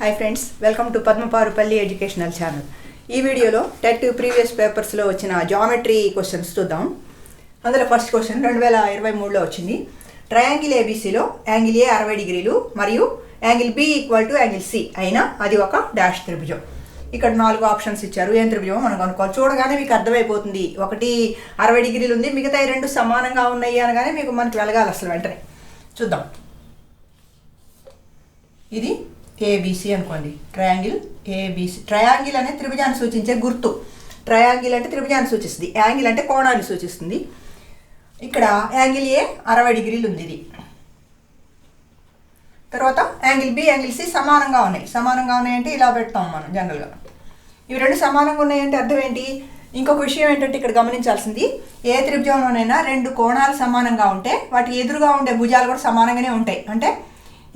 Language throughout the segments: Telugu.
Hi friends welcome to Padmaparupalli educational channel ఈ వీడియోలో టెట్ ప్రీవియస్ పేపర్స్లో వచ్చిన జామెట్రీ క్వశ్చన్స్ చూద్దాం. అందులో ఫస్ట్ క్వశ్చన్ రెండు వేల ఇరవై మూడులో వచ్చింది. ట్రయాంగిల్ ఏబీసీలో యాంగిల్ ఏ అరవై డిగ్రీలు మరియు angle B equal to angle C అయినా అది ఒక డాష్ త్రిభుజం. ఇక్కడ నాలుగు ఆప్షన్స్ ఇచ్చారు. ఏం త్రిభుజం మనం కనుక్కోవాలి. చూడగానే మీకు అర్థమైపోతుంది. ఒకటి అరవై డిగ్రీలు ఉంది మిగతా రెండు సమానంగా ఉన్నాయి అనగానే మీకు మనకి వెలగాలి అసలు వెంటనే. చూద్దాం. ఇది ఏబీసీ అనుకోండి. ట్రయాంగిల్ ఏబీసీ ట్రయాంగిల్ అనే త్రిభుజాన్ని సూచించే గుర్తు. ట్రయాంగిల్ అంటే త్రిభుజాన్ని సూచిస్తుంది. యాంగిల్ అంటే కోణాన్ని సూచిస్తుంది. ఇక్కడ యాంగిల్ ఏ అరవై డిగ్రీలు ఉంది ఇది. తర్వాత యాంగిల్ బి యాంగిల్ సి సమానంగా ఉన్నాయి. సమానంగా ఉన్నాయంటే ఇలా పెడతాం మనం జనరల్గా ఇవి రెండు సమానంగా ఉన్నాయంటే అర్థం ఏంటి? ఇంకొక విషయం ఏంటంటే ఇక్కడ గమనించాల్సింది ఏ త్రిభుజంలోనైనా రెండు కోణాలు సమానంగా ఉంటే వాటి ఎదురుగా ఉండే భుజాలు కూడా సమానంగానే ఉంటాయి. అంటే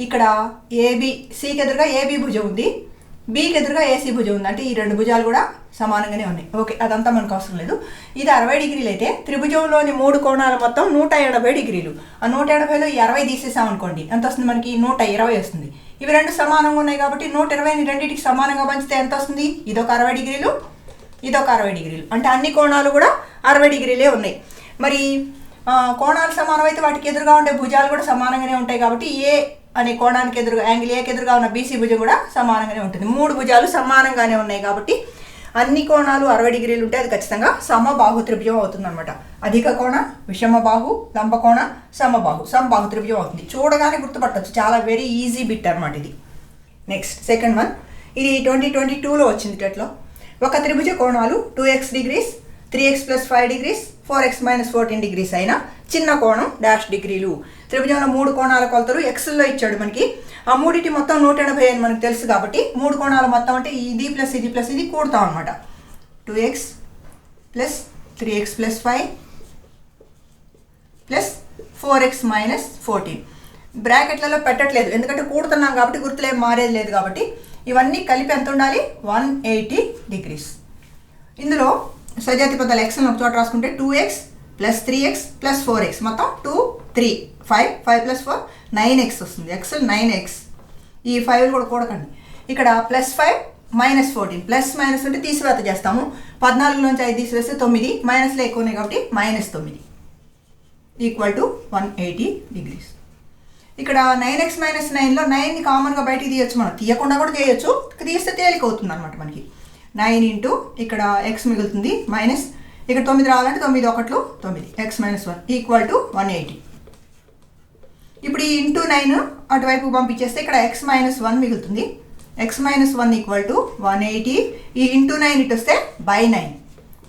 ఇక్కడ ఏబి సికి ఎదురుగా ఏబి భుజం ఉంది. బికి ఎదురుగా ఏసీ భుజం ఉంది. అంటే ఈ రెండు భుజాలు కూడా సమానంగానే ఉన్నాయి. ఓకే అదంతా మనకు అవసరం లేదు. ఇది అరవై డిగ్రీలు అయితే త్రిభుజంలోని మూడు కోణాలు మొత్తం నూట ఎనభై డిగ్రీలు. ఆ నూట ఎనభైలో ఈ అరవై తీసేసాం అనుకోండి ఎంత వస్తుంది మనకి? నూట ఇరవై వస్తుంది. ఇవి రెండు సమానంగా ఉన్నాయి కాబట్టి నూట ఇరవై రెండింటికి సమానంగా పంచితే ఎంత వస్తుంది? ఇదొక అరవై డిగ్రీలు ఇదొక అరవై డిగ్రీలు. అంటే అన్ని కోణాలు కూడా అరవై డిగ్రీలే ఉన్నాయి. మరి కోణాలు సమానం అయితే వాటికి ఎదురుగా ఉండే భుజాలు కూడా సమానంగానే ఉంటాయి కాబట్టి ఏ అనే కోణానికి ఎదురుగా యాంగిల్ ఏకి ఎదురుగా ఉన్న బీసీ భుజం కూడా సమానంగానే ఉంటుంది. మూడు భుజాలు సమానంగానే ఉన్నాయి కాబట్టి అన్ని కోణాలు అరవై డిగ్రీలు ఉంటే అది ఖచ్చితంగా సమబాహు త్రిభుజం అవుతుంది అనమాట అధిక కోణ విషమ బాహు లంబ సమబాహు సమబాహు త్రిభుజం అవుతుంది. చూడగానే గుర్తుపట్టవచ్చు చాలా వెరీ ఈజీ బిట్ అనమాట ఇది. నెక్స్ట్ సెకండ్ వన్ ఇది ట్వంటీ ట్వంటీ టూలో వచ్చింది టెట్లో ఒక త్రిభుజ కోణాలు two X degrees three X plus five degrees four X minus fourteen degrees అయిన చిన్న కోణం డాష్ డిగ్రీలు త్రిభుజంలో మూడు కోణాల కొలతలు ఎక్స్లో ఇచ్చాడు మనకి. ఆ మూడింటి మొత్తం నూట ఎనభై అని మనకు తెలుసు కాబట్టి మూడు కోణాలు మొత్తం అంటే ఇది ప్లస్ ఇది ప్లస్ ఇది కూడతాం అనమాట two X plus three X plus five plus four X minus fourteen బ్రాకెట్లలో పెట్టట్లేదు. ఎందుకంటే కూడుతున్నాం కాబట్టి గుర్తులేం మారేది లేదు కాబట్టి ఇవన్నీ కలిపి ఎంత ఉండాలి? వన్ ఎయిటీ డిగ్రీస్ ఇందులో సజాతి పదాలు ఎక్స్ ఒక చోట రాసుకుంటే two X plus three X plus four X మొత్తం two three five five plus four nine X వస్తుంది. ఎక్స్ నైన్ ఎక్స్ ఈ ఫైవ్ కూడా కూడకండి. ఇక్కడ plus five minus fourteen plus minus ఉంటే తీసివేత చేస్తాము. పద్నాలుగు నుంచి ఐదు తీసివేస్తే తొమ్మిది. మైనస్లో ఎక్కువ ఉన్నాయి కాబట్టి మైనస్ తొమ్మిది. Equal to one eighty degrees ఇక్కడ నైన్ ఎక్స్ మైనస్ నైన్లో నైన్ని కామన్గా బయటికి తీయొచ్చు మనం. తీయకుండా కూడా చేయొచ్చు. తీస్తే తేలిక అవుతుంది అనమాట మనకి. నైన్ ఇంటూ ఇక్కడ ఎక్స్ మిగులుతుంది మైనస్ ఇక్కడ తొమ్మిది రావాలంటే తొమ్మిది ఒకట్లు తొమ్మిది. X minus one equal to one eighty. ఇప్పుడు ఈ ఇంటూ నైన్ అటువైపు పంపించేస్తే ఇక్కడ ఎక్స్ మైనస్ వన్ మిగులుతుంది. X minus one equal to one eighty. ఈ ఇంటూ నైన్ ఇటు వస్తే బై నైన్.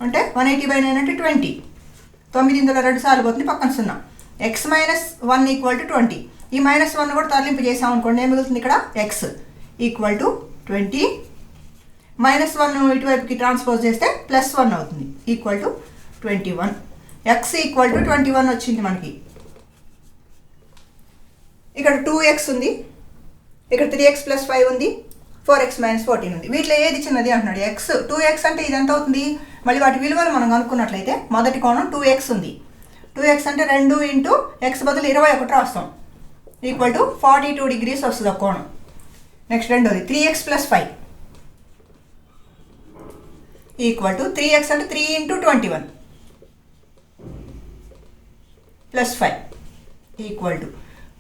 అంటే వన్ ఎయిటీ బై నైన్ అంటే ట్వంటీ. తొమ్మిది ఇందులో రెండు సార్లు పోతుంది పక్కన సున్నా. X minus one equal to twenty. ఈ మైనస్ వన్ కూడా తరలింపు చేసాం అనుకోండి ఏం మిగులుతుంది ఇక్కడ? X equal to twenty. Minus one ఇటువైపుకి transpose చేస్తే ప్లస్ వన్ అవుతుంది. Equal to twenty one X equal to twenty one వచ్చింది మనకి. ఇక్కడ టూ ఎక్స్ ఉంది. ఇక్కడ త్రీ ఎక్స్ ప్లస్ ఫైవ్ ఉంది. ఫోర్ ఎక్స్ మైనస్ ఫోర్టీన్ ఉంది. వీటిలో ఏది చిన్నది అంటున్నాడు? ఎక్స్ టూ ఎక్స్ అంటే ఇది ఎంత అవుతుంది? మళ్ళీ వాటి విలువలు మనం కనుక్కున్నట్లయితే మొదటి కోణం టూ ఎక్స్ ఉంది. టూ ఎక్స్ అంటే రెండు ఇంటూ ఎక్స్ బదులు ఇరవై ఒకటి రాస్తాం. Equal to forty two degrees వస్తుంది ఒక కోణం. నెక్స్ట్ రెండోది. Three X plus five equal to three X అంటే three into twenty one plus five equal to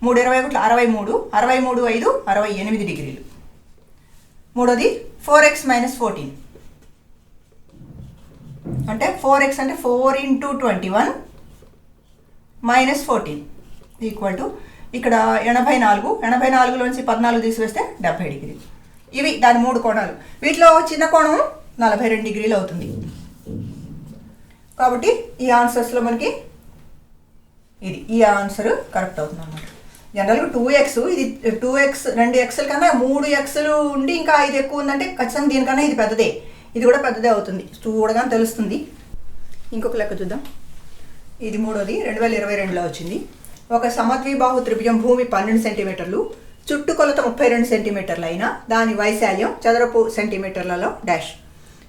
మూడు ఇరవై ఒకటి అరవై మూడు అరవై మూడు ఐదు అరవై ఎనిమిది డిగ్రీలు. మూడోది ఫోర్ ఎక్స్ మైనస్ ఫోర్టీన్ అంటే ఫోర్ ఎక్స్ అంటే four into twenty one minus fourteen equal to ఇక్కడ ఎనభై నాలుగు ఎనభై నాలుగులోంచి పద్నాలుగు తీసివేస్తే డెబ్బై డిగ్రీలు. ఇవి దాని మూడు కోణాలు. వీటిలో చిన్న కోణం నలభై రెండు డిగ్రీలు అవుతుంది. కాబట్టి ఈ ఆన్సర్స్లో మనకి ఇది ఈ ఆన్సర్ కరెక్ట్ అవుతుంది అనమాట జనరల్గా టూ ఎక్స్ ఇది టూ ఎక్స్ రెండు ఎక్స్ల కన్నా మూడు ఎక్స్లు ఉండి ఇంకా ఐదు ఎక్కువ ఉందంటే ఖచ్చితంగా దీనికన్నా ఇది పెద్దదే. ఇది కూడా పెద్దదే అవుతుంది. చూడగానే తెలుస్తుంది. ఇంకొక లెక్క చూద్దాం. ఇది మూడోది రెండు వేల ఇరవై రెండులో వచ్చింది. ఒక సమద్విబాహు త్రిభుజం భూమి పన్నెండు సెంటీమీటర్లు చుట్టుకొలత ముప్పై రెండు సెంటీమీటర్లు అయినా దాని వైశాల్యం చదరపు సెంటీమీటర్లలో డాష్.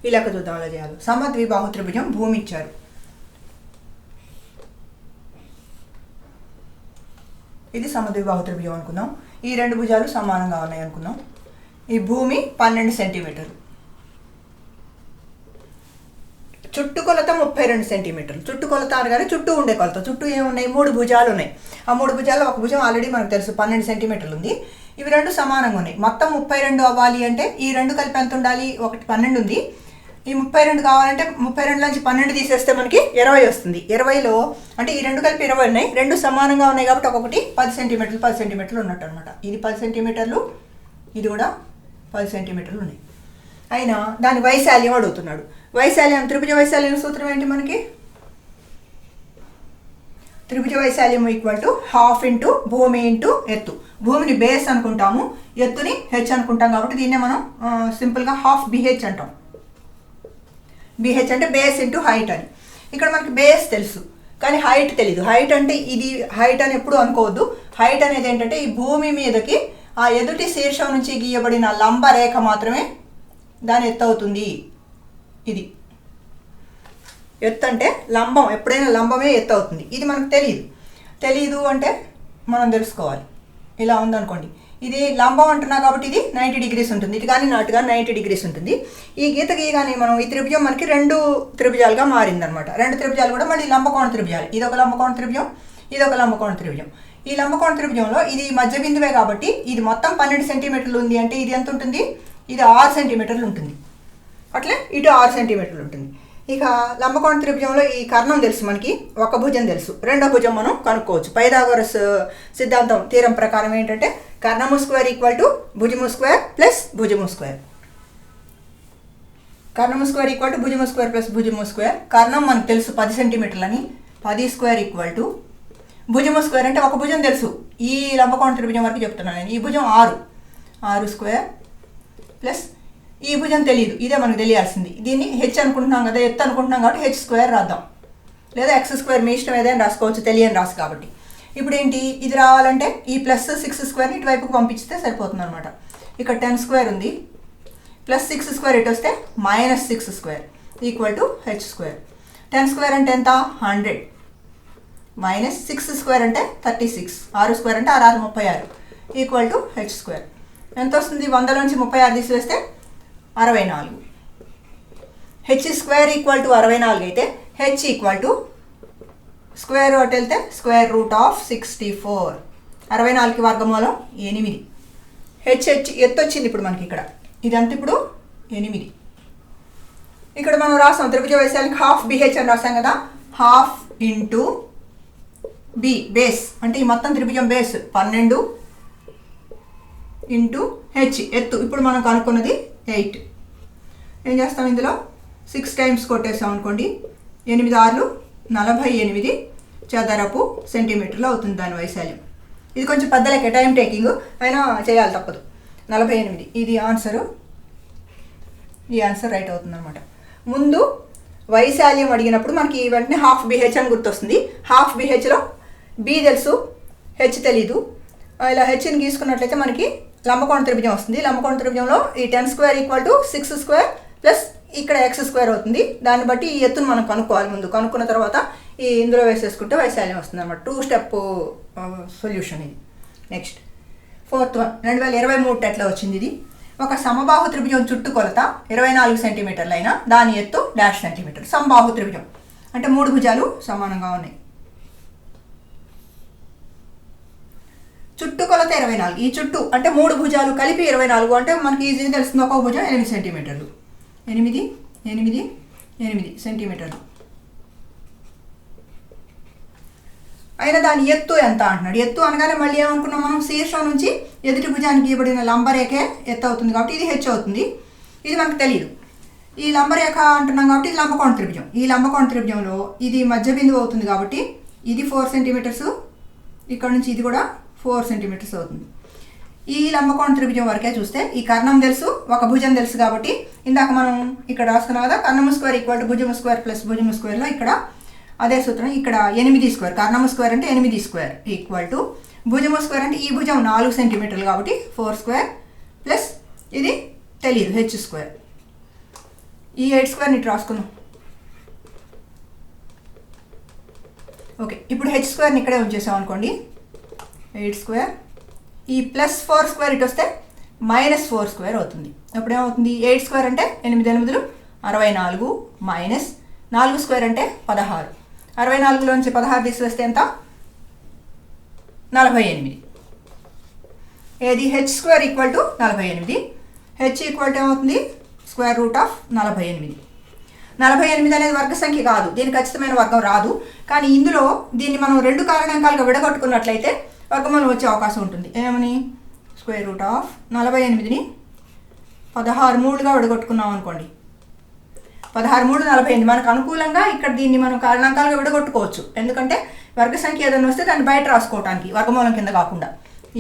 ఈ లెక్క చూద్దాం అలా చేయాలి. సమద్విబాహు త్రిభుజం భూమి ఇచ్చారు ఇది సమద్విబాహు త్రిభుజం అనుకుందాం. ఈ రెండు భుజాలు సమానంగా ఉన్నాయి అనుకుందాం. ఈ భూమి పన్నెండు సెంటీమీటర్లు. చుట్టు కొలత ముప్పై రెండు సెంటీమీటర్లు. చుట్టు కొలత అనగానే చుట్టూ ఉండే కొలత. చుట్టూ ఏమున్నాయి? మూడు భుజాలు ఉన్నాయి. ఆ మూడు భుజాలు ఒక భుజం ఆల్రెడీ మనకు తెలుసు. పన్నెండు సెంటీమీటర్లు ఉంది. ఇవి రెండు సమానంగా ఉన్నాయి. మొత్తం ముప్పై రెండు అవ్వాలి అంటే ఈ రెండు కలిపి ఎంత ఉండాలి? ఒకటి పన్నెండు ఉంది. ఈ ముప్పై రెండు కావాలంటే ముప్పై రెండు నుంచి పన్నెండు తీసేస్తే మనకి ఇరవై వస్తుంది. ఇరవైలో అంటే ఈ రెండు కలిపి ఇరవై ఉన్నాయి. రెండు సమానంగా ఉన్నాయి కాబట్టి ఒక్కొక్కటి పది సెంటీమీటర్లు పది సెంటీమీటర్లు ఉన్నట్టు అనమాట ఇది పది సెంటీమీటర్లు ఇది కూడా పది సెంటీమీటర్లు ఉన్నాయి. అయినా దాని వైశాల్యం అడుగుతున్నాడు. వైశాల్యం త్రిభుజ వైశాల్యం సూత్రం ఏంటి మనకి? త్రిభుజ వైశాల్యం ఈక్వల్ టు హాఫ్ ఇంటూ భూమి ఇంటూ ఎత్తు. భూమిని బేస్ అనుకుంటాము ఎత్తుని హెచ్ అనుకుంటాం కాబట్టి దీన్నే మనం సింపుల్గా హాఫ్ బిహెచ్ అంటాం. బిహెచ్ అంటే బేస్ ఇంటూ హైట్ అని. ఇక్కడ మనకి బేస్ తెలుసు. కానీ హైట్ తెలీదు. హైట్ అంటే ఇది హైట్ అని ఎప్పుడు అనుకోవద్దు. హైట్ అనేది ఏంటంటే ఈ భూమి మీదకి ఆ ఎదుటి శీర్షం నుంచి గీయబడిన లంబ రేఖ మాత్రమే దాని ఎత్తు అవుతుంది. ఇది. ఎత్తు అంటే లంబం. ఎప్పుడైనా లంబమే ఎత్తు అవుతుంది. ఇది మనకు తెలియదు తెలియదు అంటే మనం తెలుసుకోవాలి. ఇలా ఉందనుకోండి. ఇది లంబం అంటున్నా కాబట్టి ఇది నైంటీ డిగ్రీస్ ఉంటుంది. ఇది కానీ నాటుగా నైంటీ డిగ్రీస్ ఉంటుంది. ఈ గీత గీయగానే మనం ఈ త్రిభుజం మనకి రెండు త్రిభుజాలుగా మారిందనమాట రెండు త్రిభుజాలు కూడా మళ్ళీ లంబకోణ త్రిభుజాలు. ఇది ఒక లంబకోణ త్రిభుజం ఇది ఒక లంబకోణ త్రిభుజం. ఈ లంబకోణ త్రిభుజంలో ఇది మధ్య బిందువే కాబట్టి ఇది మొత్తం పన్నెండు సెంటీమీటర్లు ఉంది అంటే ఇది ఎంత ఉంటుంది? ఇది ఆరు సెంటీమీటర్లు ఉంటుంది. అట్లే ఇటు ఆరు సెంటీమీటర్లు ఉంటుంది. ఇక లంబకోణ త్రిభుజంలో ఈ కర్ణం తెలుసు మనకి ఒక భుజం తెలుసు. రెండో భుజం మనం కనుక్కోవచ్చు. పైదాగరస్ సిద్ధాంతం తీరం ప్రకారం ఏంటంటే కర్ణము స్క్వేర్ ఈక్వల్ టు భుజము స్క్వేర్ ప్లస్ భుజము స్క్వేర్. కర్ణము స్క్వేర్ ఈక్వల్ టు భుజము స్క్వేర్ ప్లస్ భుజము స్క్వేర్. కర్ణం మనకు తెలుసు పది సెంటీమీటర్లని. పది స్క్వేర్ ఈక్వల్ టు భుజము స్క్వేర్ అంటే ఒక భుజం తెలుసు. ఈ లంబకోణ త్రిభుజం వరకు చెప్తున్నాను నేను. ఈ భుజం ఆరు. ఆరు స్క్వేర్ ప్లస్ ఈ భుజం తెలియదు ఇదే మనకు తెలియాల్సింది. దీన్ని హెచ్ అనుకుంటున్నాం కదా ఎత్తు అనుకుంటున్నాం కాబట్టి హెచ్ స్క్వేర్ రాద్దాం. లేదా ఎక్స్ స్క్వేర్ మీ ఇష్టం ఏదైనా రాసుకోవచ్చు తెలియని రాసు కాబట్టి. ఇప్పుడు ఏంటి ఇది రావాలంటే ఈ ప్లస్ సిక్స్ స్క్వేర్ని ఇటువైపుకి పంపించితే సరిపోతుంది అనమాట ఇక్కడ టెన్ స్క్వేర్ ఉంది. ప్లస్ సిక్స్ స్క్వేర్ ఇటు వస్తే minus six square equal to H square. Ten square అంటే ఎంత? హండ్రెడ్. మైనస్ సిక్స్ స్క్వేర్ అంటే థర్టీ సిక్స్. ఆరు స్క్వేర్ అంటే ఆరు ఆరు ముప్పై ఆరు. Equal to H square. ఎంత వస్తుంది? వందల నుంచి ముప్పై ఆరు తీసివేస్తే అరవై నాలుగు. హెచ్ స్క్వేర్ ఈక్వల్ టు అరవై నాలుగు అయితే హెచ్ ఈక్వల్ టు స్క్వేర్ ఒకటి వెళ్తే square root of sixty four. అరవై నాలుగు వర్గమూలం ఎనిమిది. హెచ్హెచ్ ఎత్తు వచ్చింది ఇప్పుడు మనకి ఇక్కడ. ఇదంతా ఇప్పుడు ఎనిమిది. ఇక్కడ మనం రాసాం త్రిభుజ వైశాల్యానికి హాఫ్ బిహెచ్ అని రాసాం కదా. హాఫ్ ఇంటూ బి బేస్ అంటే ఈ మొత్తం త్రిభుజం బేస్ పన్నెండు ఇంటూ హెచ్ ఎత్తు. ఇప్పుడు మనం కనుక్కున్నది ఎయిట్ ఏం చేస్తాం ఇందులో? సిక్స్ టైమ్స్ కొట్టేసాం అనుకోండి. ఎనిమిది ఆర్లు నలభై ఎనిమిది చదరపు సెంటీమీటర్లు అవుతుంది దాని వైశాల్యం. ఇది కొంచెం పెద్ద లెక్క టైం టేకింగ్ అయినా చేయాలి తప్పదు. నలభై ఎనిమిది ఇది ఆన్సరు ఈ ఆన్సర్ రైట్ అవుతుంది అనమాట ముందు వైశాల్యం అడిగినప్పుడు మనకి వెంటనే హాఫ్ బిహెచ్ అని గుర్తొస్తుంది. హాఫ్ బిహెచ్లో బి తెలుసు హెచ్ తెలీదు. ఇలా హెచ్ని గీసుకున్నట్లయితే మనకి లంబకోణ త్రిభుజం వస్తుంది. లంబకోణ త్రిభుజంలో ఈ ten square equal to six square plus ఇక్కడ ఎక్స్ స్క్వేర్ అవుతుంది. దాన్ని బట్టి ఈ ఎత్తును మనం కనుక్కోవాలి ముందు. కనుక్కున్న తర్వాత ఈ ఇందులో వేసేసుకుంటే వైశాల్యం వస్తుంది అనమాట టూ స్టెప్ సొల్యూషన్ ఇది. నెక్స్ట్ ఫోర్త్ వన్ రెండు వేల ఇరవై మూడు టెట్లో వచ్చింది ఇది? ఒక సమబాహు త్రిభుజం చుట్టు కొలత ఇరవై నాలుగు సెంటీమీటర్లు అయినా దాని ఎత్తు డాష్ సెంటీమీటర్. సమబాహు త్రిభుజం. అంటే మూడు భుజాలు సమానంగా ఉన్నాయి. చుట్టు కొలత ఇరవై నాలుగు. ఈ చుట్టూ అంటే మూడు భుజాలు కలిపి ఇరవై నాలుగు. అంటే మనకి ఈజీగా తెలుస్తుంది. ఒక్కొక్క భుజం ఎనిమిది సెంటీమీటర్లు. ఎనిమిది ఎనిమిది ఎనిమిది సెంటీమీటర్లు. అయినా దాని ఎత్తు ఎంత అంటున్నాడు? ఎత్తు అనగానే మళ్ళీ ఏమనుకున్నాం మనం? శీర్షం నుంచి ఎదుటి భుజానికి ఇవ్వబడిన లంబరేఖే ఎత్తు అవుతుంది కాబట్టి ఇది హెచ్ అవుతుంది. ఇది మనకు తెలియదు ఈ లంబరేఖ అంటున్నాం కాబట్టి ఇది లంబకోణ త్రిభుజం. ఈ లంబకోణ త్రిభుజంలో ఇది మధ్య బిందువు అవుతుంది కాబట్టి ఇది ఫోర్ సెంటీమీటర్స్ ఇక్కడ నుంచి ఇది కూడా ఫోర్ సెంటీమీటర్స్ అవుతుంది. ఈ లంబకోణ త్రిభుజం వరకే చూస్తే ఈ కర్ణం తెలుసు ఒక భుజం తెలుసు కాబట్టి ఇందాక మనం ఇక్కడ రాసుకున్నాం కదా కర్ణము స్క్వేర్ ఈక్వల్ టు భుజము స్క్వేర్ ప్లస్ భుజము స్క్వేర్లో ఇక్కడ అదే సూత్రం ఇక్కడ ఎనిమిది స్క్వేర్ కర్ణము స్క్వేర్ అంటే ఎనిమిది స్క్వేర్ ఈక్వల్ టు భుజము స్క్వేర్ అంటే ఈ భుజం నాలుగు సెంటీమీటర్లు కాబట్టి ఫోర్ స్క్వేర్ ప్లస్ ఇది తెలియదు హెచ్ స్క్వేర్ ఈ ఎయిట్ స్క్వేర్ని ఇటు రాసుకుందాం. ఓకే ఇప్పుడు హెచ్ స్క్వేర్ని ఇక్కడే ఉంచేసాం అనుకోండి. ఎయిట్ స్క్వేర్ ఈ ప్లస్ ఫోర్ స్క్వేర్ ఇటు వస్తే మైనస్ ఫోర్ స్క్వేర్ అవుతుంది. అప్పుడు ఏమవుతుంది? ఎయిట్ స్క్వేర్ అంటే ఎనిమిది ఎనిమిదిలు అరవై నాలుగు మైనస్ నాలుగు స్క్వేర్ అంటే పదహారు. అరవై నాలుగులోంచి పదహారు తీసివేస్తే ఎంత? నలభై ఎనిమిది. ఏది? హెచ్ స్క్వేర్ ఈక్వల్ టు నలభై ఎనిమిది. హెచ్ ఈక్వల్ టు ఏమవుతుంది? స్క్వేర్ రూట్ ఆఫ్ నలభై ఎనిమిది. నలభై ఎనిమిది అనేది వర్గ సంఖ్య కాదు. దీని ఖచ్చితమైన వర్గం రాదు. కానీ ఇందులో దీన్ని మనం రెండు కారణాంకాలుగా విడగొట్టుకున్నట్లయితే వర్గమూలం వచ్చే అవకాశం ఉంటుంది. ఏమని? స్క్వేర్ రూట్ ఆఫ్ నలభై ఎనిమిదిని పదహారు మూడుగా విడగొట్టుకున్నాం అనుకోండి. పదహారు మూడు నలభై ఎనిమిది. మనకు అనుకూలంగా ఇక్కడ దీన్ని మనం కారణాంకాలుగా విడగొట్టుకోవచ్చు. ఎందుకంటే వర్గ సంఖ్య ఏదైనా వస్తే దాన్ని బయట రాసుకోవడానికి వర్గమూలం కింద కాకుండా.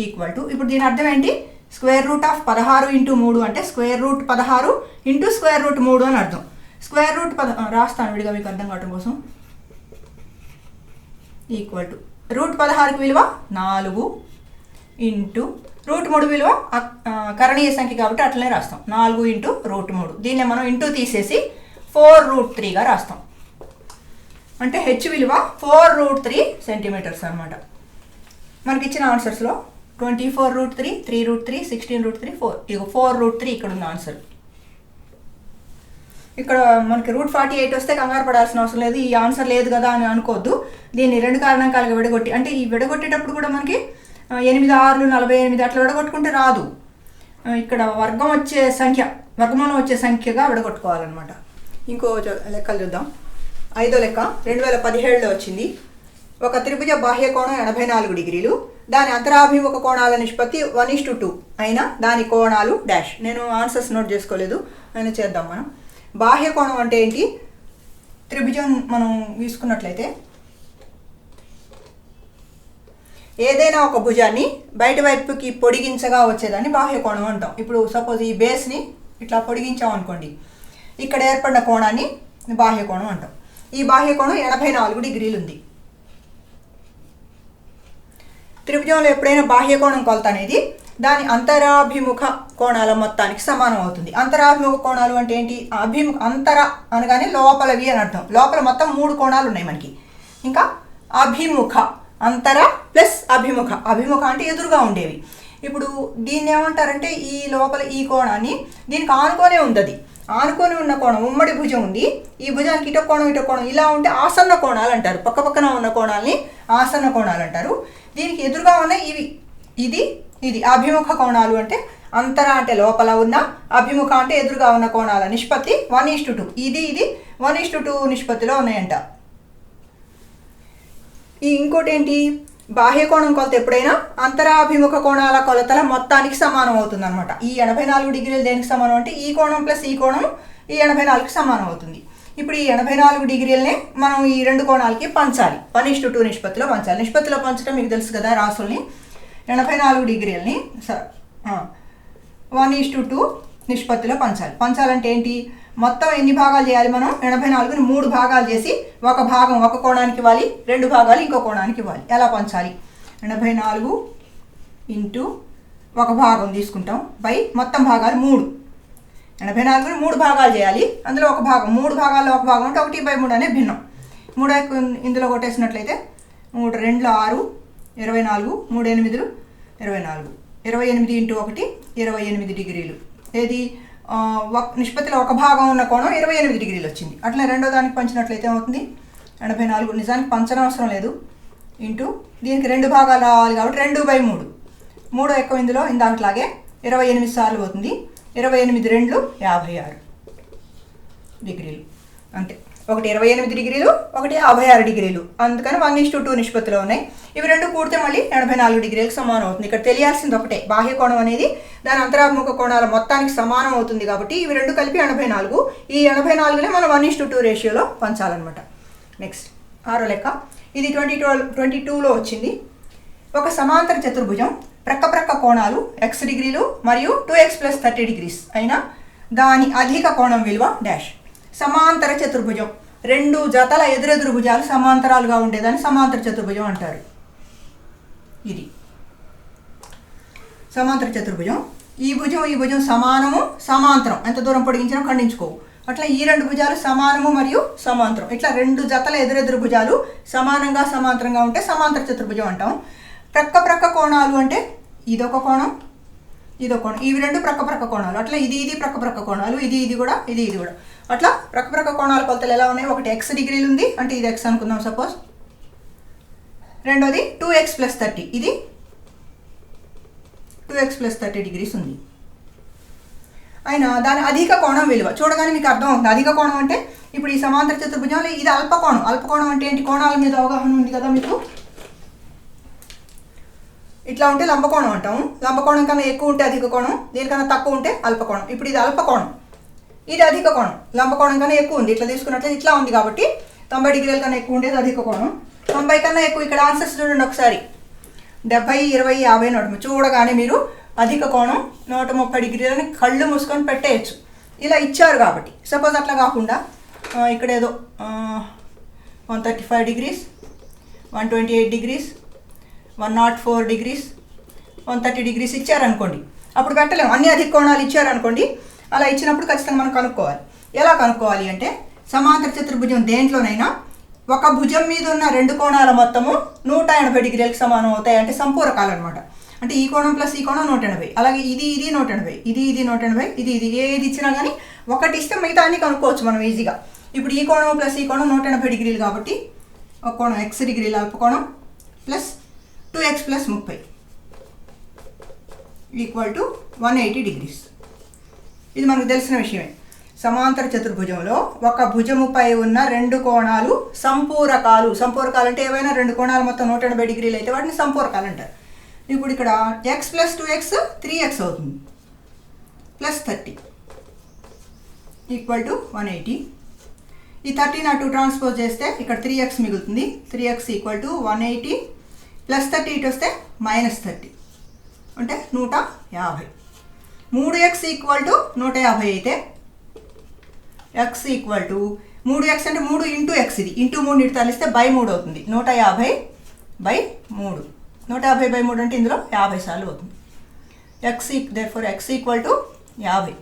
ఈక్వల్ టు ఇప్పుడు దీని అర్థం ఏంటి? స్క్వేర్ రూట్ ఆఫ్ పదహారు ఇంటూ మూడు అంటే స్క్వేర్ రూట్ పదహారు ఇంటూ స్క్వేర్ రూట్ మూడు అని అర్థం. స్క్వేర్ రూట్ పద రాస్తాను విడిగా మీకు అర్థం కావటం కోసం. ఈక్వల్ టు రూట్ పదహారుకి విలువ నాలుగు ఇంటూ రూట్ మూడు విలువ కరణీయ సంఖ్య కాబట్టి అట్లనే రాస్తాం. నాలుగు ఇంటూ రూట్ మూడు. దీన్ని మనం ఇంటూ తీసేసి ఫోర్ రూట్ త్రీగా రాస్తాం. అంటే హెచ్ విలువ ఫోర్ రూట్ త్రీ సెంటీమీటర్స్ అనమాట మనకి ఇచ్చిన ఆన్సర్స్లో twenty four root three three root three sixteen root three four. ఇక ఫోర్ రూట్ త్రీ ఇక్కడ ఉంది ఆన్సర్. ఇక్కడ మనకి రూట్ ఫార్టీ ఎయిట్ వస్తే కంగారు పడాల్సిన అవసరం లేదు ఈ ఆన్సర్ లేదు కదా అని అనుకోవద్దు. దీన్ని రెండు కారణాంకాలుగా విడగొట్టి అంటే ఈ విడగొట్టేటప్పుడు కూడా మనకి ఎనిమిది ఆరులు నలభై ఎనిమిది అట్లా విడగొట్టుకుంటే రాదు. ఇక్కడ వర్గం వచ్చే సంఖ్య వర్గమూలం వచ్చే సంఖ్యగా విడగొట్టుకోవాలన్నమాట. ఇంకో లెక్కలు చూద్దాం. ఐదో లెక్క రెండు వేల పదిహేడులో వచ్చింది. ఒక త్రిభుజ బాహ్య కోణం ఎనభై నాలుగు డిగ్రీలు. దాని అంతరాభిముఖ కోణాల నిష్పత్తి వన్ ఇస్ టు టూ. అయినా దాని కోణాలు డాష్. నేను ఆన్సర్స్ నోట్ చేసుకోలేదు. అయినా చేద్దాం మనం. బాహ్య కోణం అంటే ఏంటి? త్రిభుజం మనం తీసుకున్నట్లయితే ఏదైనా ఒక భుజాన్ని బయట వైపుకి పొడిగించగా వచ్చేదాన్ని బాహ్య కోణం అంటాం. ఇప్పుడు సపోజ్ ఈ బేస్ని ఇట్లా పొడిగించామనుకోండి ఇక్కడ ఏర్పడిన కోణాన్ని బాహ్య కోణం అంటాం. ఈ బాహ్య కోణం ఎనభై నాలుగు డిగ్రీలు ఉంది త్రిభుజంలో ఎప్పుడైనా బాహ్య కోణం కొలత అనేది దాని అంతరాభిముఖ కోణాల మొత్తానికి సమానం అవుతుంది. అంతరాభిముఖ కోణాలు అంటే ఏంటి? అభిముఖ అంతర అనగానే లోపలవి అని అర్థం. లోపల మొత్తం మూడు కోణాలు ఉన్నాయి మనకి. ఇంకా అభిముఖ అంతర ప్లస్ అభిముఖ. అభిముఖ అంటే ఎదురుగా ఉండేవి. ఇప్పుడు దీన్ని ఏమంటారంటే ఈ లోపల ఈ కోణాన్ని దీనికి ఆనుకోనే ఉంది అది ఆనుకొని ఉన్న కోణం ఉమ్మడి భుజం ఉంది. ఈ భుజానికి ఇటో కోణం ఇటో కోణం. ఇలా ఉంటే ఆసన్న కోణాలు అంటారు. పక్క పక్కన ఉన్న కోణాలని ఆసన్న కోణాలు అంటారు. దీనికి ఎదురుగా ఉన్న ఇవి. ఇది ఇది అభిముఖ కోణాలు అంటే అంతర అంటే లోపల ఉన్న అభిముఖ అంటే ఎదురుగా ఉన్న కోణాల నిష్పత్తి వన్ ఈస్ టు టూ. ఇది ఇది వన్ ఈస్ టు టూ నిష్పత్తిలో ఉన్నాయంట. ఈ ఇంకోటి ఏంటి బాహ్య కోణం కొలత ఎప్పుడైనా అంతరాభిముఖ కోణాల కొలతల మొత్తానికి సమానం అవుతుంది అనమాట ఈ ఎనభై నాలుగు డిగ్రీలు దేనికి సమానం అంటే ఈ కోణం ప్లస్ ఈ కోణం ఈ ఎనభై నాలుగుకి సమానం అవుతుంది. ఇప్పుడు ఈ ఎనభై నాలుగు డిగ్రీలనే మనం ఈ రెండు కోణాలకి పంచాలి. వన్ ఇస్ టు టూ నిష్పత్తిలో పంచాలి. నిష్పత్తిలో పంచడం మీకు తెలుసు కదా రాసుల్ని. ఎనభై నాలుగు డిగ్రీలని వన్ ఈస్ టు టూ నిష్పత్తిలో పంచాలి. పంచాలంటే ఏంటి? మొత్తం ఎన్ని భాగాలు చేయాలి మనం? ఎనభై నాలుగుని మూడు భాగాలు చేసి ఒక భాగం ఒక కోణానికి ఇవ్వాలి రెండు భాగాలు ఇంకో కోణానికి ఇవ్వాలి. ఎలా పంచాలి? ఎనభై నాలుగు ఇంటూ ఒక భాగం తీసుకుంటాం. బై మొత్తం భాగాలు మూడు. ఎనభై నాలుగుని మూడు భాగాలు చేయాలి. అందులో ఒక భాగం మూడు భాగాల్లో ఒక భాగం అంటే ఒకటి బై మూడు అనే భిన్నం. మూడు ఇందులో కొట్టేసినట్లయితే మూడు రెండు ఆరు ఇరవై నాలుగు మూడు ఎనిమిదిలు ఇరవై నాలుగు. ఇరవై ఎనిమిది ఇంటూ ఒకటి ఇరవై ఎనిమిది డిగ్రీలు. ఏది? ఒక నిష్పత్తిలో ఒక భాగం ఉన్న కోణం ఇరవై ఎనిమిది డిగ్రీలు వచ్చింది. అట్లా రెండో దానికి పంచినట్లయితే ఏమవుతుంది? ఎనభై నాలుగు నిజానికి పంచనవసరం లేదు. ఇంటూ దీనికి రెండు భాగాలు రావాలి కాబట్టి రెండు బై మూడు. మూడో ఎక్కువ ఇందులో ఇందాకట్లాగే ఇరవై ఎనిమిది సార్లు అవుతుంది ఇరవై ఎనిమిది రెండు యాభై ఆరు డిగ్రీలు. అంతే. ఒకటి ఇరవై ఎనిమిది డిగ్రీలు ఒకటి యాభై ఆరు డిగ్రీలు. అందుకని వన్ ఇస్ టు టూ నిష్పత్తిలో ఉన్నాయి. ఇవి రెండు కూడితే మళ్ళీ ఎనభై నాలుగు డిగ్రీలకు సమానం అవుతుంది. ఇక్కడ తెలియాల్సింది ఒకటే బాహ్య కోణం అనేది దాని అంతరాభిముఖ కోణాల మొత్తానికి సమానం అవుతుంది కాబట్టి ఇవి రెండు కలిపి ఎనభై నాలుగు. ఈ ఎనభై నాలుగునే మనం వన్ ఇస్ టు టూ రేషియోలో పంచాలన్నమాట. నెక్స్ట్ ఆరో లెక్క. ఇది ట్వంటీ ట్వెల్వ్ ట్వంటీ టూలో వచ్చింది. ఒక సమాంతర చతుర్భుజం ప్రక్క ప్రక్క కోణాలు ఎక్స్ డిగ్రీలు మరియు two X plus thirty degrees అయినా దాని అధిక కోణం విలువ డాష్. సమాంతర చతుర్భుజం. రెండు జతల ఎదురెదురు భుజాలు సమాంతరాలుగా ఉండేదాన్ని సమాంతర చతుర్భుజం అంటారు. ఇది. సమాంతర చతుర్భుజం. ఈ భుజం ఈ భుజం సమానము సమాంతరం. ఎంత దూరం పొడిగించినా ఖండించుకోవు. అట్లా ఈ రెండు భుజాలు సమానము మరియు సమాంతరం. ఇట్లా రెండు జతల ఎదురెదురు భుజాలు సమానంగా సమాంతరంగా ఉంటే సమాంతర చతుర్భుజం అంటాం. ప్రక్క ప్రక్క కోణాలు అంటే ఇదొక కోణం ఇదొక కోణం. ఇవి రెండు ప్రక్క ప్రక్క కోణాలు. అట్లా ఇది ఇది ప్రక్క ప్రక్క కోణాలు ఇది ఇది కూడా ఇది ఇది కూడా. అట్లా రకరక కోణాల కొలతలు ఎలా ఉన్నాయి? ఒకటి ఎక్స్ డిగ్రీలు ఉంది అంటే ఇది ఎక్స్ అనుకుందాం సపోజ్ రెండోది టూ ఎక్స్ ప్లస్ థర్టీ ఇది two X plus thirty degrees ఉంది. అయినా దాని అధిక కోణం విలువ చూడగానే మీకు అర్థం అవుతుంది. అధిక కోణం అంటే ఇప్పుడు ఈ సమాంతర చతుర్భుజం ఇది అల్పకోణం. అల్పకోణం అంటే ఏంటి? కోణాల మీద అవగాహన ఉంది కదా మీకు? ఇట్లా ఉంటే లంబకోణం అంటాము లంబకోణం కన్నా ఎక్కువ ఉంటే అధిక కోణం దీనికన్నా తక్కువ ఉంటే అల్పకోణం. ఇప్పుడు ఇది అల్పకోణం. ఇది అధిక కోణం. లంబకోణం కన్నా ఎక్కువ ఉంది. ఇట్లా తీసుకున్నట్లయితే ఇట్లా ఉంది కాబట్టి తొంభై డిగ్రీల కన్నా ఎక్కువ ఉండేది అధిక కోణం. తొంభై కన్నా ఎక్కువ ఇక్కడ ఆన్సర్స్ చూడండి ఒకసారి. డెబ్బై ఇరవై యాభై నోట చూడగానే మీరు అధిక కోణం నూట ముప్పై డిగ్రీలని కళ్ళు మూసుకొని పెట్టేయచ్చు. ఇలా ఇచ్చారు కాబట్టి. సపోజ్ అట్లా కాకుండా ఇక్కడ ఏదో one thirty five degrees one twenty eight degrees one naught four degrees one thirty degrees ఇచ్చారనుకోండి. అప్పుడు పెట్టలేము. అన్ని అధిక కోణాలు ఇచ్చారనుకోండి అలా ఇచ్చినప్పుడు ఖచ్చితంగా మనం కనుక్కోవాలి. ఎలా కనుక్కోవాలి అంటే సమాంతర చతుర్భుజం దేంట్లోనైనా ఒక భుజం మీద ఉన్న రెండు కోణాల మొత్తము నూట ఎనభై డిగ్రీలకు సమానం అవుతాయి అంటే సంపూరకాలు అనమాట అంటే ఈ కోణం ప్లస్ ఈ కోణం నూట ఎనభై. అలాగే ఇది ఇది నూట ఎనభై. ఇది ఇది నూట ఎనభై. ఇది ఇది. ఏది ఇచ్చినా కానీ ఒకటి ఇస్తే మిగతా అన్ని కనుక్కోవచ్చు మనం ఈజీగా ఇప్పుడు ఈ కోణం ప్లస్ ఈ కోణం నూట ఎనభై డిగ్రీలు కాబట్టి ఒక కోణం ఎక్స్ డిగ్రీలు అల్పకోణం ప్లస్ టూ ఎక్స్ ప్లస్ ముప్పై. Equal to one eighty degrees ఇది మనకు తెలిసిన విషయమే. సమాంతర చతుర్భుజంలో ఒక భుజముపై ఉన్న రెండు కోణాలు సంపూరకాలు. సంపూరకాలు అంటే ఏవైనా రెండు కోణాలు మొత్తం నూట ఎనభై డిగ్రీలు అయితే వాటిని సంపూరకాలు అంటారు. ఇప్పుడు ఇక్కడ X plus two X three X అవుతుంది. Plus thirty equal to one eighty ఈ థర్టీని టూ ట్రాన్స్పోజ్ చేస్తే ఇక్కడ త్రీ ఎక్స్ మిగులుతుంది. Three X equal to one eighty plus thirty ఇటు వస్తే మైనస్ థర్టీ అంటే నూట యాభై. మూడు ఎక్స్ ఈక్వల్ టు నూట యాభై అయితే ఎక్స్ ఈక్వల్ టు మూడు ఎక్స్ అంటే మూడు ఇంటూ ఎక్స్ ఇది. ఇంటూ మూడు ఇటు తలిస్తే బై మూడు అవుతుంది. నూట యాభై బై మూడు. నూట యాభై బై మూడు అంటే ఇందులో యాభై సార్లు అవుతుంది. ఎక్స్ ఈక్ therefore X equal to యాభై.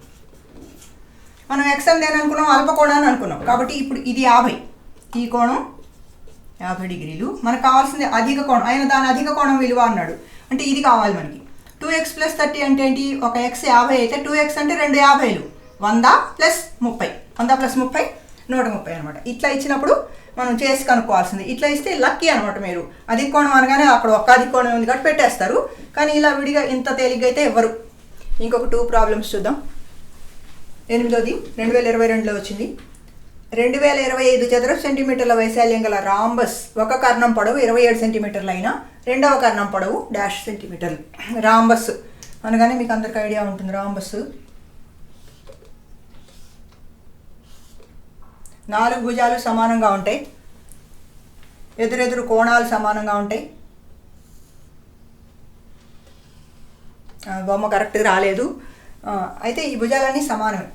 మనం ఎక్స్ అని దేని అనుకున్నాం? అల్ప కోణం అని అనుకున్నాం. కాబట్టి ఇప్పుడు ఇది యాభై. ఈ కోణం యాభై డిగ్రీలు. మనకు కావాల్సింది అధిక కోణం. ఆయన దాని అధిక కోణం విలువ అన్నాడు. అంటే ఇది కావాలి మనకి. టూ ఎక్స్ ప్లస్ థర్టీ అంటే ఏంటి? ఒక ఎక్స్ యాభై అయితే టూ ఎక్స్ అంటే రెండు యాభైలు. వంద ప్లస్ ముప్పై. వంద ప్లస్ ముప్పై నూట ముప్పై అనమాట ఇట్లా ఇచ్చినప్పుడు మనం చేసి కనుక్కోవాల్సింది. ఇట్లా ఇస్తే లక్కీ అనమాట మీరు. అది కోణం అనగానే అక్కడ ఒక్క అధిక కోణం ఉంది కాబట్టి పెట్టేస్తారు. కానీ ఇలా విడిగా ఇంత తేలిగ్గా అయితే ఇవ్వరు ఇంకొక టూ ప్రాబ్లమ్స్ చూద్దాం. ఎనిమిదోది రెండు వేల ఇరవై రెండులో వచ్చింది. రెండు వేల ఇరవై ఐదు చదరపు సెంటీమీటర్ల వైశాల్యం గల రాంబస్ ఒక కర్ణం పొడవు ఇరవై ఏడు సెంటీమీటర్లు అయినా రెండవ కర్ణం పొడవు డాష్ సెంటీమీటర్లు రాంబస్. అనగానే మీకు అందరికి ఐడియా ఉంటుంది. రాంబస్. నాలుగు భుజాలు సమానంగా ఉంటాయి. ఎదురెదురు కోణాలు సమానంగా ఉంటాయి. బొమ్మ కరెక్ట్గా రాలేదు. అయితే ఈ భుజాలన్నీ సమానమే.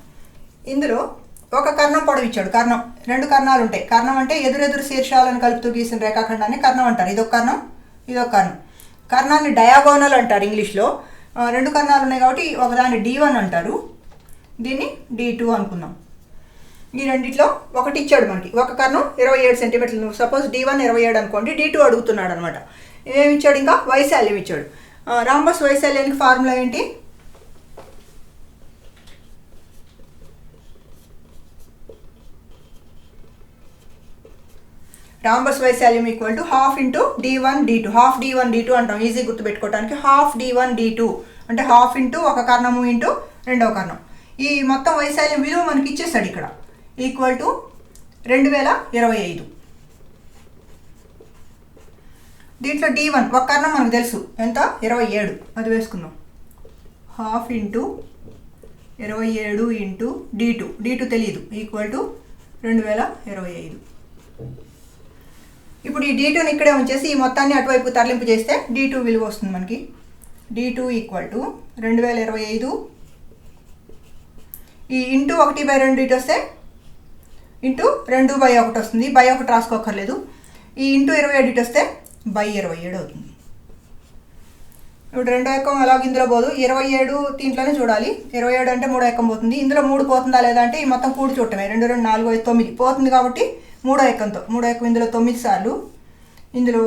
ఇందులో ఒక కర్ణం పొడవు ఇచ్చాడు. కర్ణం. రెండు కర్ణాలు ఉంటాయి. కర్ణం అంటే ఎదురెదురు శీర్షాలను కలుపుతూ గీసిన రేఖాఖండాన్ని కర్ణం అంటారు. ఇది ఒక కర్ణం. ఇదో కర్ణం. కర్ణాన్ని డయాగోనల్ అంటారు ఇంగ్లీష్లో. రెండు కర్ణాలు ఉన్నాయి కాబట్టి ఒకదాన్ని డి వన్ అంటారు. దీన్ని డి టూ అనుకుందాం. ఈ రెండిట్లో ఒకటి ఇచ్చాడు మనకి. ఒక కర్ణం ఇరవై ఏడు సెంటీమీటర్లు. సపోజ్ డి వన్ ఇరవై ఏడు అనుకోండి డి టూ అడుగుతున్నాడు అనమాట ఏమి ఇచ్చాడు ఇంకా? వైశాల్యం ఇచ్చాడు. రాంబస్ వైశాల్యానికి ఫార్ములా ఏంటి? రాంబస్ వైశాల్యం equal to half into D one D two. Half D one D two అంటాం. Easy గుర్తుపెట్టుకోవడానికి half D one D two. అంటే హాఫ్ ఇంటూ ఒక కర్ణము ఇంటూ రెండవ కర్ణం. ఈ మొత్తం వైశాల్యం విలువ మనకి ఇచ్చేస్తాడు ఇక్కడ. ఈక్వల్ టు రెండు వేల ఇరవై ఐదు. దీంట్లో డి వన్ ఒక కర్ణం మనకు తెలుసు. ఎంత? ఇరవై ఏడు. అది వేసుకుందాం. హాఫ్ ఇంటూ ఇరవై ఏడు into D two. D two తెలియదు ఈక్వల్ టు రెండు వేల ఇరవై ఐదు. ఇప్పుడు ఈ డీ టూని ఇక్కడే ఉంచేసి ఈ మొత్తాన్ని అటువైపు తరలింపు చేస్తే డీ టూ విలువ వస్తుంది మనకి. డీ టూ ఈక్వల్ టు రెండు వేల ఇరవై ఐదు. ఈ ఇంటూ ఒకటి బై రెండు ఇటు వస్తే ఇంటూ రెండు బై ఒకటి వస్తుంది. బై ఒకటి రాసుకోకర్లేదు ఈ ఇంటూ ఇరవై ఏడు ఇటు వస్తే బై ఇరవై ఏడు అవుతుంది. ఇప్పుడు రెండో ఎక్కం అలాగ ఇందులో పోదు. ఇరవై ఏడు దీంట్లోనే చూడాలి. ఇరవై ఏడు అంటే మూడో ఎకం పోతుంది. ఇందులో మూడు పోతుందా లేదా అంటే ఈ మొత్తం కూడి చూడటమే. రెండు రెండు నాలుగు ఐదు తొమ్మిది. పోతుంది కాబట్టి మూడో ఎక్కంతో మూడో ఎకం ఇందులో తొమ్మిది సార్లు. ఇందులో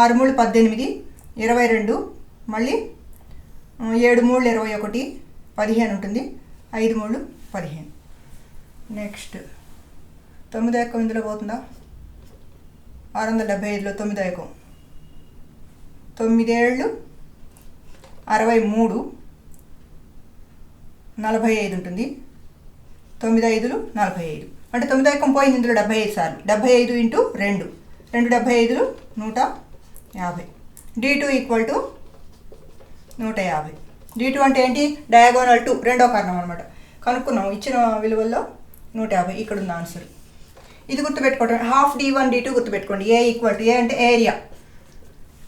ఆరు మూడు పద్దెనిమిది. ఇరవై రెండు. మళ్ళీ ఏడు మూడు ఇరవై ఒకటి. పదిహేను ఉంటుంది. ఐదు మూడు పదిహేను. నెక్స్ట్. తొమ్మిదో ఎకం ఇందులో పోతుందా? ఆరు వందల డెబ్బై ఐదులో తొమ్మిదో ఎకం తొమ్మిదేళ్ళు అరవై మూడు నలభై ఐదు ఉంటుంది. తొమ్మిది ఐదులు నలభై ఐదు. అంటే తొమ్మిది ఎక్కం పోయింది ఇందులో డెబ్బై ఐదు సార్లు. డెబ్బై ఐదు ఇంటూ రెండు. రెండు డెబ్బై ఐదులు నూట యాభై. డి టూ ఈక్వల్ టు నూట యాభై. డి టూ అంటే ఏంటి? డయాగోనల్ టూ రెండో కారణం అనమాట కనుక్కున్నాం ఇచ్చిన విలువల్లో నూట యాభై. ఇక్కడ ఉంది ఆన్సర్. ఇది గుర్తుపెట్టుకోవటం half D one D two గుర్తుపెట్టుకోండి. ఏ ఈక్వల్ టు ఏ అంటే ఏరియా.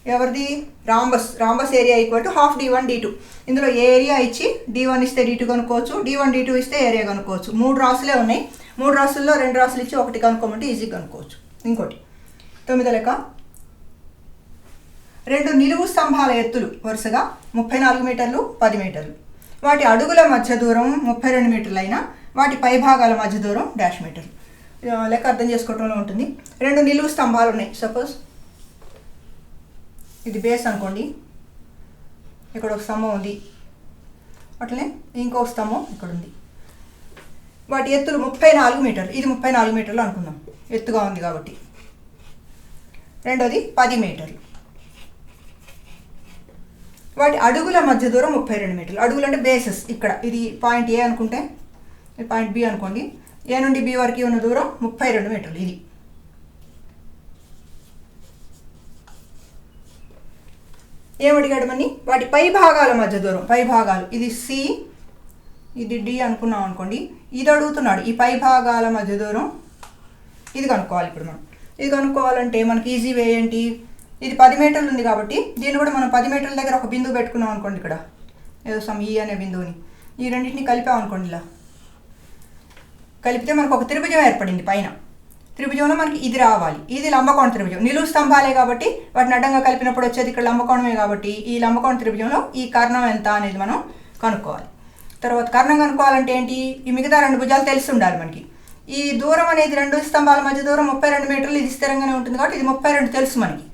ఎవరిది? Rhombus. Rhombus area equal to half D one D two ఇందులో ఏరియా ఇచ్చి డి వన్ ఇస్తే డి టూ కనుక్కోవచ్చు డి వన్ డి టూ ఇస్తే ఏరియా కనుక్కోవచ్చు. మూడు రాసులే ఉన్నాయి. మూడు రాసుల్లో రెండు రాసులు ఇచ్చి ఒకటి కనుక్కోమంటే ఈజీగా కనుక్కోవచ్చు. ఇంకోటి. తొమ్మిదో లెక్క. రెండు నిలువు స్తంభాల ఎత్తులు వరుసగా ముప్పై నాలుగు మీటర్లు పది మీటర్లు. వాటి అడుగుల మధ్య దూరం ముప్పై రెండు మీటర్లు అయినా వాటి పైభాగాల మధ్య దూరం డాష్ మీటర్లు. లెక్క అర్థం చేసుకోవడంలో ఉంటుంది. రెండు నిలువు స్తంభాలు ఉన్నాయి. సపోజ్ ఇది బేస్ అనుకోండి. ఇక్కడ ఒక స్తంభం ఉంది. అట్లనే ఇంకో స్తంభం ఇక్కడ ఉంది. వాటి ఎత్తులు ముప్పై నాలుగు మీటర్లు. ఇది ముప్పై నాలుగు మీటర్లు అనుకుందాం. ఎత్తుగా ఉంది కాబట్టి. రెండోది పది మీటర్లు. వాటి అడుగుల మధ్య దూరం ముప్పై రెండు మీటర్లు. అడుగులు అంటే బేసెస్ ఇక్కడ. ఇది పాయింట్ ఏ అనుకుంటే పాయింట్ బి అనుకోండి. ఏ నుండి బి వరకు ఉన్న దూరం ముప్పై రెండు మీటర్లు. ఇది. ఏమడిగాడు మని వాటి పై భాగాల మధ్య దూరం. పై భాగాలు. ఇది సి ఇది డి అనుకున్నాం అనుకోండి. ఇది అడుగుతున్నాడు. ఈ పై భాగాల మధ్య దూరం. ఇది కనుక్కోవాలి ఇప్పుడు మనం. ఇది కనుక్కోవాలంటే మనకి ఈజీ వే ఏంటి? ఇది పది మీటర్లు ఉంది కాబట్టి దీన్ని కూడా మనం పది మీటర్ల దగ్గర ఒక బిందువు పెట్టుకున్నాం అనుకోండి ఇక్కడ. ఏదో సమ్ ఈ e అనే బిందువుని. ఈ రెండింటిని కలిపాం అనుకోండి ఇలా. కలిపితే మనకు ఒక త్రిభుజం ఏర్పడింది పైన. త్రిభుజంలో మనకి ఇది రావాలి. ఇది లంబకోణ త్రిభుజం. నిలువు స్తంభాలే కాబట్టి వాటిని అడ్డంగా కలిపినప్పుడు వచ్చేది ఇక్కడ లంబకోణమే కాబట్టి ఈ లంబకోణ త్రిభుజంలో ఈ కర్ణం ఎంత అనేది మనం కనుక్కోవాలి. తర్వాత కర్ణం కనుక్కోవాలంటే ఏంటి? ఈ మిగతా రెండు భుజాలు తెలిసి ఉండాలి మనకి. ఈ దూరం అనేది రెండు స్తంభాల మధ్య దూరం ముప్పై రెండు మీటర్లు ఇది స్థిరంగానే ఉంటుంది కాబట్టి ఇది ముప్పై రెండు తెలుసు మనకి.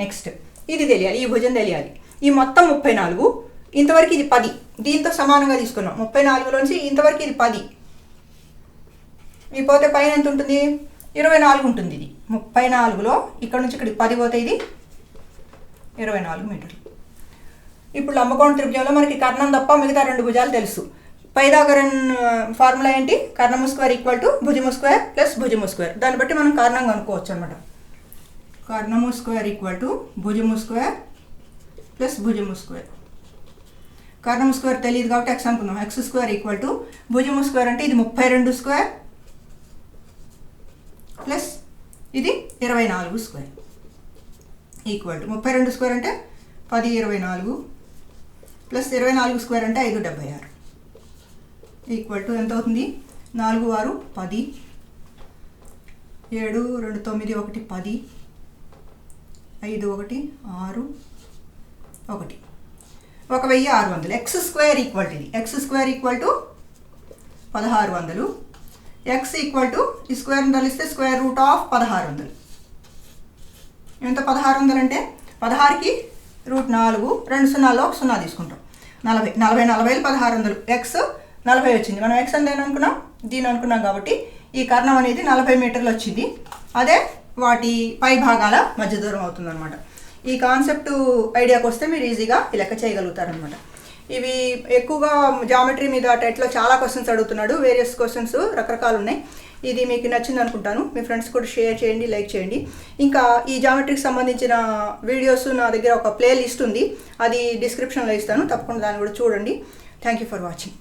నెక్స్ట్ ఇది తెలియాలి. ఈ భుజం తెలియాలి. ఈ మొత్తం ముప్పై నాలుగు. ఇంతవరకు ఇది పది. దీంతో సమానంగా తీసుకున్నాం. ముప్పై నాలుగులోంచి ఇంతవరకు ఇది పది. ఈ పోతే పైన ఎంత ఉంటుంది? ఇరవై నాలుగు ఉంటుంది ఇది. ముప్పై నాలుగులో ఇక్కడ నుంచి ఇక్కడికి పది పోతే ఇది. ఇరవై నాలుగు మీటర్లు. ఇప్పుడు లంబకోణ త్రిభుజంలో మనకి కర్ణం తప్ప మిగతా రెండు భుజాలు తెలుసు. పైదాగరన్ ఫార్ములా ఏంటి? కర్ణము స్క్వేర్ ఈక్వల్ టు భుజము స్క్వేర్ ప్లస్ భుజము స్క్వేర్. దాన్ని బట్టి మనం కారణం కనుక్కోవచ్చు అనమాట కర్ణము స్క్వేర్ ఈక్వల్ టు భుజము స్క్వేర్ ప్లస్ భుజము స్క్వేర్. కర్ణము స్క్వేర్ తెలియదు కాబట్టి ఎక్స్ అనుకుందాం. ఎక్స్ స్క్వేర్ ఈక్వల్ టు భుజము స్క్వేర్ అంటే ఇది ముప్పై రెండు స్క్వేర్. ప్లస్ ఇది ఇరవై నాలుగు స్క్వేర్. ఈక్వల్ టు ముప్పై రెండు స్క్వేర్ అంటే పది ఇరవై నాలుగు. ప్లస్ ఇరవై నాలుగు స్క్వేర్ అంటే ఐదు డెబ్బై ఆరు. ఈక్వల్ టు ఎంత అవుతుంది? నాలుగు ఆరు పది. ఏడు రెండు తొమ్మిది ఒకటి పది. ఐదు ఒకటి ఆరు ఒకటి. ఒక వెయ్యి ఆరు వందలు. ఎక్స్ స్క్వేర్ ఈక్వల్ టు ఇది. ఎక్స్ స్క్వేర్ ఈక్వల్ టు పదహారు వందలు. ఎక్స్ ఈక్వల్ టు ఈ స్క్వేర్ తలిస్తే స్క్వేర్ రూట్ ఆఫ్ పదహారు వందలు ఎంత పదహారు వందలు అంటే పదహారుకి రూట్ నాలుగు రెండు సున్నాలో ఒక సున్నా తీసుకుంటాం. నలభై నలభై నలభైలు పదహారు వందలు ఎక్స్ నలభై వచ్చింది. మనం ఎక్స్ అంటే అనుకున్నాం దీని అనుకున్నాం కాబట్టి ఈ కర్ణం అనేది నలభై మీటర్లు వచ్చింది. అదే వాటి పై భాగాల మధ్య దూరం అవుతుందన్నమాట. ఈ కాన్సెప్ట్ ఐడియాకి వస్తే మీరు ఈజీగా ఈ లెక్క చేయగలుగుతారనమాట ఇవి ఎక్కువగా జామెట్రీ మీద టెట్లో చాలా క్వశ్చన్స్ అడుగుతున్నాడు. వేరియస్ క్వశ్చన్స్ రకరకాలు ఉన్నాయి. ఇది మీకు నచ్చింది అనుకుంటాను. మీ ఫ్రెండ్స్ కూడా షేర్ చేయండి లైక్ చేయండి. ఇంకా ఈ జామెట్రీకి సంబంధించిన వీడియోస్ నా దగ్గర ఒక ప్లే లిస్ట్ ఉంది. అది డిస్క్రిప్షన్లో ఇస్తాను. తప్పకుండా దాన్ని కూడా చూడండి. Thank you for watching